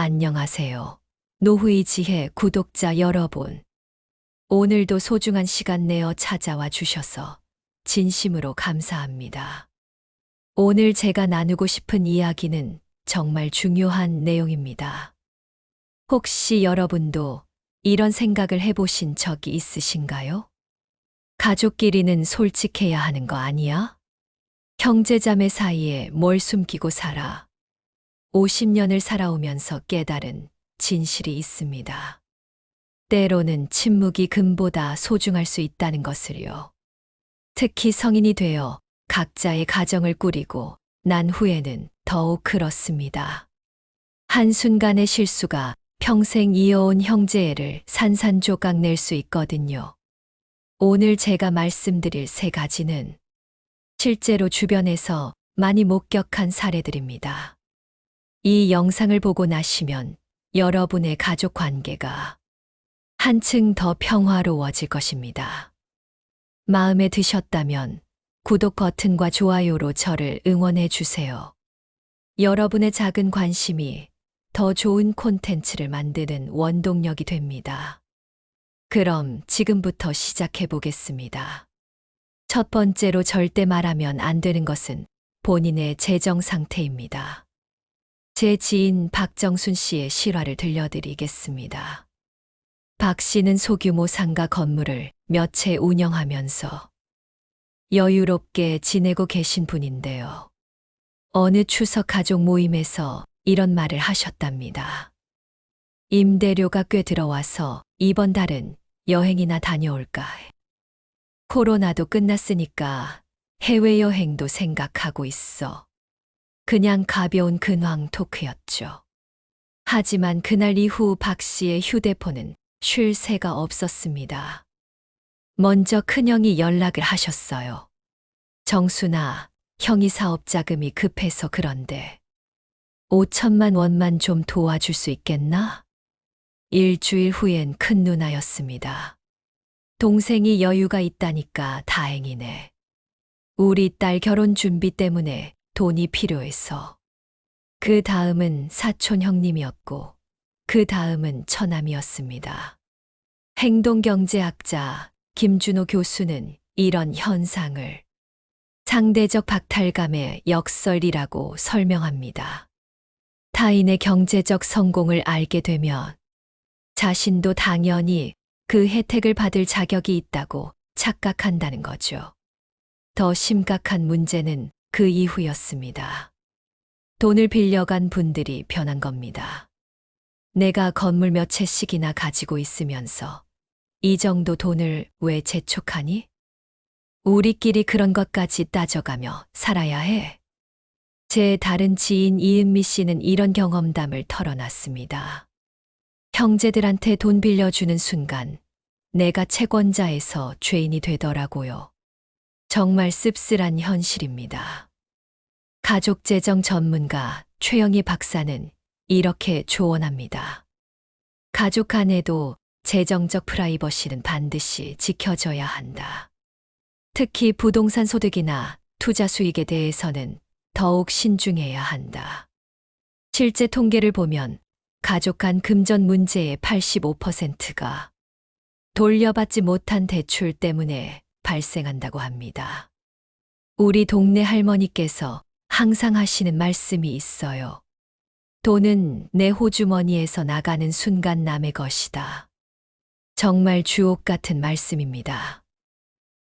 안녕하세요. 노후의 지혜 구독자 여러분. 오늘도 소중한 시간 내어 찾아와 주셔서 진심으로 감사합니다. 오늘 제가 나누고 싶은 이야기는 정말 중요한 내용입니다. 혹시 여러분도 이런 생각을 해보신 적이 있으신가요? 가족끼리는 솔직해야 하는 거 아니야? 형제자매 사이에 뭘 숨기고 살아? 50년을 살아오면서 깨달은 진실이 있습니다. 때로는 침묵이 금보다 소중할 수 있다는 것을요. 특히 성인이 되어 각자의 가정을 꾸리고 난 후에는 더욱 그렇습니다. 한순간의 실수가 평생 이어온 형제애를 산산조각 낼 수 있거든요. 오늘 제가 말씀드릴 세 가지는 실제로 주변에서 많이 목격한 사례들입니다. 이 영상을 보고 나시면 여러분의 가족 관계가 한층 더 평화로워질 것입니다. 마음에 드셨다면 구독 버튼과 좋아요로 저를 응원해 주세요. 여러분의 작은 관심이 더 좋은 콘텐츠를 만드는 원동력이 됩니다. 그럼 지금부터 시작해 보겠습니다. 첫 번째로 절대 말하면 안 되는 것은 본인의 재정 상태입니다. 제 지인 박정순 씨의 실화를 들려드리겠습니다. 박 씨는 소규모 상가 건물을 몇 채 운영하면서 여유롭게 지내고 계신 분인데요. 어느 추석 가족 모임에서 이런 말을 하셨답니다. 임대료가 꽤 들어와서 이번 달은 여행이나 다녀올까 해. 코로나도 끝났으니까 해외여행도 생각하고 있어. 그냥 가벼운 근황 토크였죠. 하지만 그날 이후 박 씨의 휴대폰은 쉴 새가 없었습니다. 먼저 큰형이 연락을 하셨어요. 정순아, 형이 사업 자금이 급해서 그런데 5천만 원만 좀 도와줄 수 있겠나? 일주일 후엔 큰 누나였습니다. 동생이 여유가 있다니까 다행이네. 우리 딸 결혼 준비 때문에 돈이 필요해서. 그 다음은 사촌 형님이었고, 그 다음은 처남이었습니다. 행동경제학자 김준호 교수는 이런 현상을 상대적 박탈감의 역설이라고 설명합니다. 타인의 경제적 성공을 알게 되면 자신도 당연히 그 혜택을 받을 자격이 있다고 착각한다는 거죠. 더 심각한 문제는 그 이후였습니다. 돈을 빌려간 분들이 변한 겁니다. 내가 건물 몇 채씩이나 가지고 있으면서 이 정도 돈을 왜 재촉하니? 우리끼리 그런 것까지 따져가며 살아야 해. 제 다른 지인 이은미 씨는 이런 경험담을 털어놨습니다. 형제들한테 돈 빌려주는 순간 내가 채권자에서 죄인이 되더라고요. 정말 씁쓸한 현실입니다. 가족재정 전문가 최영희 박사는 이렇게 조언합니다. 가족 간에도 재정적 프라이버시는 반드시 지켜져야 한다. 특히 부동산 소득이나 투자 수익에 대해서는 더욱 신중해야 한다. 실제 통계를 보면 가족 간 금전 문제의 85%가 돌려받지 못한 대출 때문에 발생한다고 합니다. 우리 동네 할머니께서 항상 하시는 말씀이 있어요. 돈은 내 호주머니에서 나가는 순간 남의 것이다. 정말 주옥 같은 말씀입니다.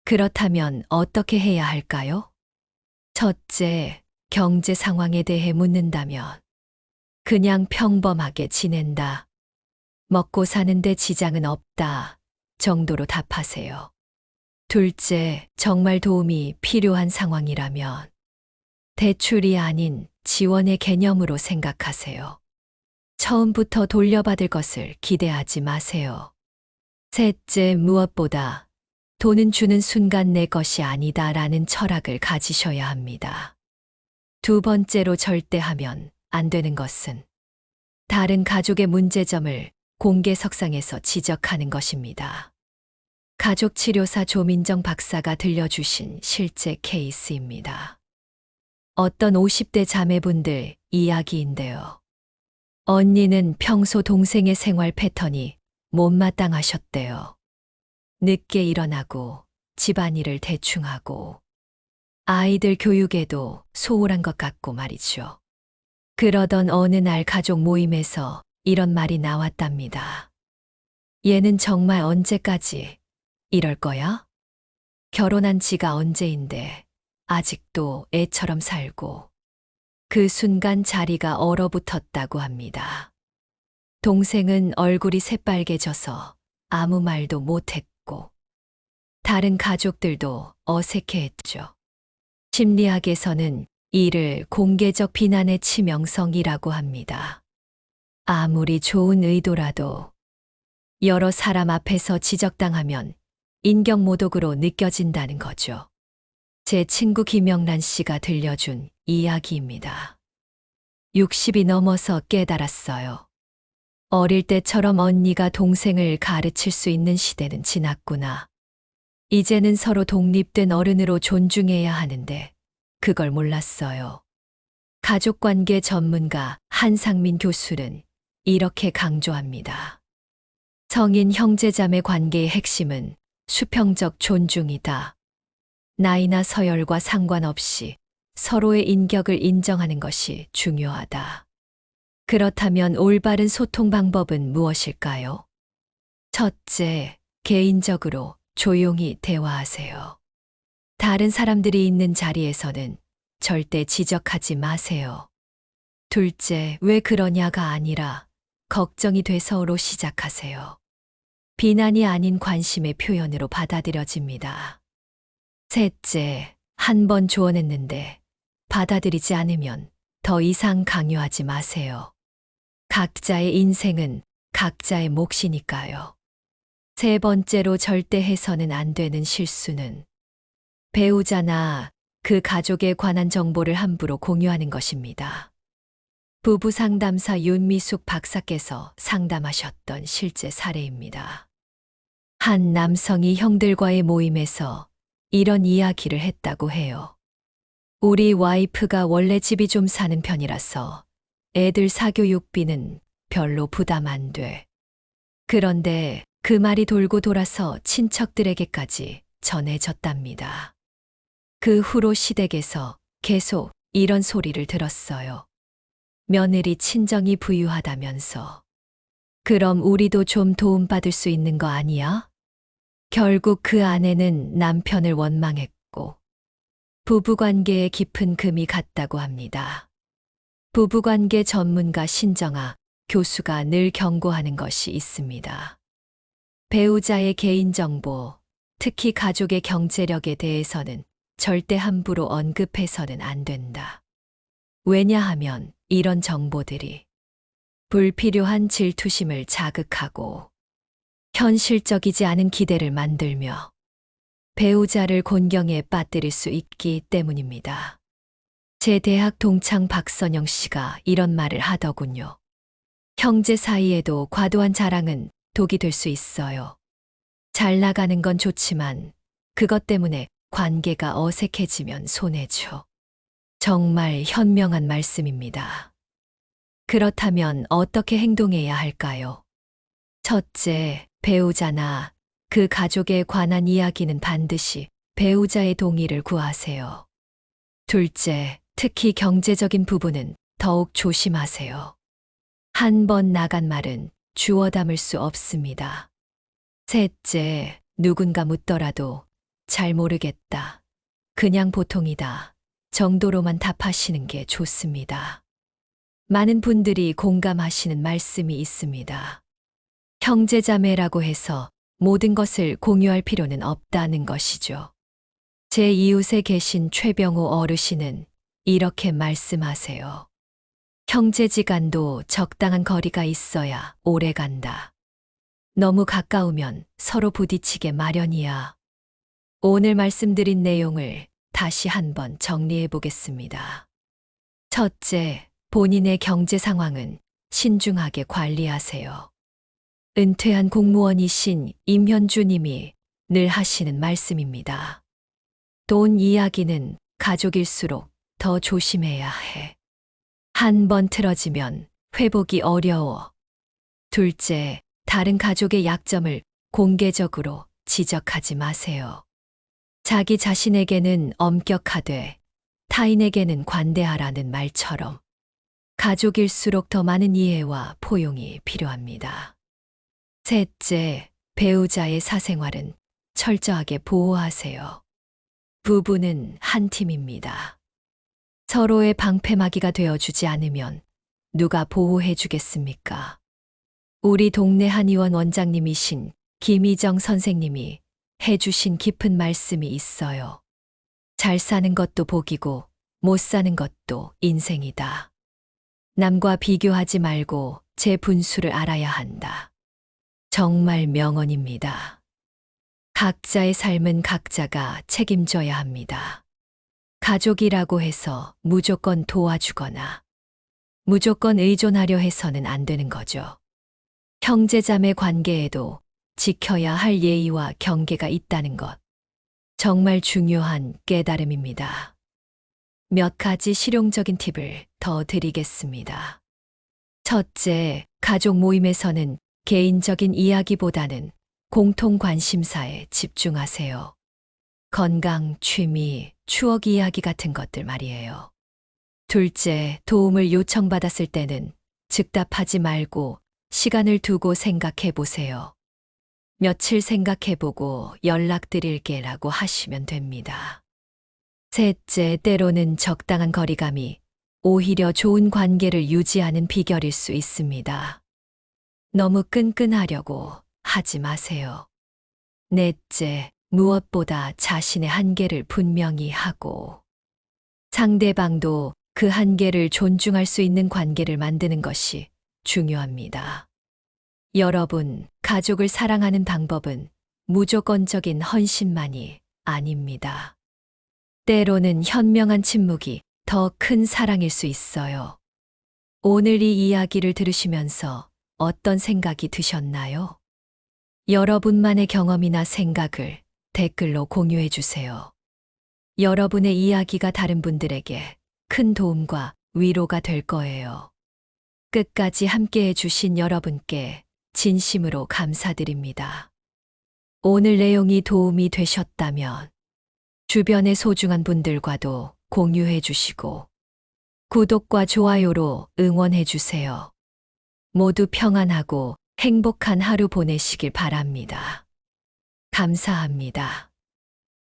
그렇다면 어떻게 해야 할까요? 첫째, 경제 상황에 대해 묻는다면 그냥 평범하게 지낸다. 먹고 사는데 지장은 없다. 정도로 답하세요. 둘째, 정말 도움이 필요한 상황이라면 대출이 아닌 지원의 개념으로 생각하세요. 처음부터 돌려받을 것을 기대하지 마세요. 셋째, 무엇보다 돈은 주는 순간 내 것이 아니다라는 철학을 가지셔야 합니다. 두 번째로 절대 하면 안 되는 것은 다른 가족의 문제점을 공개석상에서 지적하는 것입니다. 가족치료사 조민정 박사가 들려주신 실제 케이스입니다. 어떤 50대 자매분들 이야기인데요. 언니는 평소 동생의 생활 패턴이 못마땅하셨대요. 늦게 일어나고 집안일을 대충 하고 아이들 교육에도 소홀한 것 같고 말이죠. 그러던 어느 날 가족 모임에서 이런 말이 나왔답니다. 얘는 정말 언제까지 이럴 거야? 결혼한 지가 언제인데 아직도 애처럼 살고 그 순간 자리가 얼어붙었다고 합니다. 동생은 얼굴이 새빨개져서 아무 말도 못했고 다른 가족들도 어색해했죠. 심리학에서는 이를 공개적 비난의 치명성이라고 합니다. 아무리 좋은 의도라도 여러 사람 앞에서 지적당하면 인격모독으로 느껴진다는 거죠. 제 친구 김영란 씨가 들려준 이야기입니다. 60이 넘어서 깨달았어요. 어릴 때처럼 언니가 동생을 가르칠 수 있는 시대는 지났구나. 이제는 서로 독립된 어른으로 존중해야 하는데 그걸 몰랐어요. 가족관계 전문가 한상민 교수는 이렇게 강조합니다. 성인 형제자매 관계의 핵심은 수평적 존중이다. 나이나 서열과 상관없이 서로의 인격을 인정하는 것이 중요하다. 그렇다면 올바른 소통 방법은 무엇일까요? 첫째, 개인적으로 조용히 대화하세요. 다른 사람들이 있는 자리에서는 절대 지적하지 마세요. 둘째, 왜 그러냐가 아니라 걱정이 돼서로 시작하세요. 비난이 아닌 관심의 표현으로 받아들여집니다. 셋째, 한 번 조언했는데 받아들이지 않으면 더 이상 강요하지 마세요. 각자의 인생은 각자의 몫이니까요. 세 번째로 절대 해서는 안 되는 실수는 배우자나 그 가족에 관한 정보를 함부로 공유하는 것입니다. 부부 상담사 윤미숙 박사께서 상담하셨던 실제 사례입니다. 한 남성이 형들과의 모임에서 이런 이야기를 했다고 해요. 우리 와이프가 원래 집이 좀 사는 편이라서 애들 사교육비는 별로 부담 안 돼. 그런데 그 말이 돌고 돌아서 친척들에게까지 전해졌답니다. 그 후로 시댁에서 계속 이런 소리를 들었어요. 며느리 친정이 부유하다면서. 그럼 우리도 좀 도움받을 수 있는 거 아니야? 결국 그 아내는 남편을 원망했고, 부부관계에 깊은 금이 갔다고 합니다. 부부관계 전문가 신정아 교수가 늘 경고하는 것이 있습니다. 배우자의 개인정보, 특히 가족의 경제력에 대해서는 절대 함부로 언급해서는 안 된다. 왜냐하면 이런 정보들이 불필요한 질투심을 자극하고 현실적이지 않은 기대를 만들며 배우자를 곤경에 빠뜨릴 수 있기 때문입니다. 제 대학 동창 박선영 씨가 이런 말을 하더군요. 형제 사이에도 과도한 자랑은 독이 될 수 있어요. 잘 나가는 건 좋지만 그것 때문에 관계가 어색해지면 손해죠. 정말 현명한 말씀입니다. 그렇다면 어떻게 행동해야 할까요? 첫째, 배우자나 그 가족에 관한 이야기는 반드시 배우자의 동의를 구하세요. 둘째, 특히 경제적인 부분은 더욱 조심하세요. 한 번 나간 말은 주워 담을 수 없습니다. 셋째, 누군가 묻더라도 잘 모르겠다. 그냥 보통이다. 정도로만 답하시는 게 좋습니다. 많은 분들이 공감하시는 말씀이 있습니다. 형제자매라고 해서 모든 것을 공유할 필요는 없다는 것이죠. 제 이웃에 계신 최병호 어르신은 이렇게 말씀하세요. 형제지간도 적당한 거리가 있어야 오래 간다. 너무 가까우면 서로 부딪히게 마련이야. 오늘 말씀드린 내용을 다시 한번 정리해 보겠습니다. 첫째, 본인의 경제 상황은 신중하게 관리하세요. 은퇴한 공무원이신 임현주 님이 늘 하시는 말씀입니다. 돈 이야기는 가족일수록 더 조심해야 해. 한 번 틀어지면 회복이 어려워. 둘째, 다른 가족의 약점을 공개적으로 지적하지 마세요. 자기 자신에게는 엄격하되 타인에게는 관대하라는 말처럼 가족일수록 더 많은 이해와 포용이 필요합니다. 셋째, 배우자의 사생활은 철저하게 보호하세요. 부부는 한 팀입니다. 서로의 방패막이가 되어주지 않으면 누가 보호해 주겠습니까? 우리 동네 한의원 원장님이신 김희정 선생님이 해주신 깊은 말씀이 있어요. 잘 사는 것도 복이고 못 사는 것도 인생이다. 남과 비교하지 말고 제 분수를 알아야 한다. 정말 명언입니다. 각자의 삶은 각자가 책임져야 합니다. 가족이라고 해서 무조건 도와주거나 무조건 의존하려 해서는 안 되는 거죠. 형제자매 관계에도 지켜야 할 예의와 경계가 있다는 것. 정말 중요한 깨달음입니다. 몇 가지 실용적인 팁을 더 드리겠습니다. 첫째, 가족 모임에서는 개인적인 이야기보다는 공통 관심사에 집중하세요. 건강, 취미, 추억 이야기 같은 것들 말이에요. 둘째, 도움을 요청받았을 때는 즉답하지 말고 시간을 두고 생각해 보세요. 며칠 생각해 보고 연락드릴게라고 하시면 됩니다. 셋째, 때로는 적당한 거리감이 오히려 좋은 관계를 유지하는 비결일 수 있습니다. 너무 끈끈하려고 하지 마세요. 넷째, 무엇보다 자신의 한계를 분명히 하고 상대방도 그 한계를 존중할 수 있는 관계를 만드는 것이 중요합니다. 여러분, 가족을 사랑하는 방법은 무조건적인 헌신만이 아닙니다. 때로는 현명한 침묵이 더 큰 사랑일 수 있어요. 오늘 이 이야기를 들으시면서 어떤 생각이 드셨나요? 여러분만의 경험이나 생각을 댓글로 공유해 주세요. 여러분의 이야기가 다른 분들에게 큰 도움과 위로가 될 거예요. 끝까지 함께 해주신 여러분께 진심으로 감사드립니다. 오늘 내용이 도움이 되셨다면 주변의 소중한 분들과도 공유해 주시고 구독과 좋아요로 응원해 주세요. 모두 평안하고 행복한 하루 보내시길 바랍니다. 감사합니다.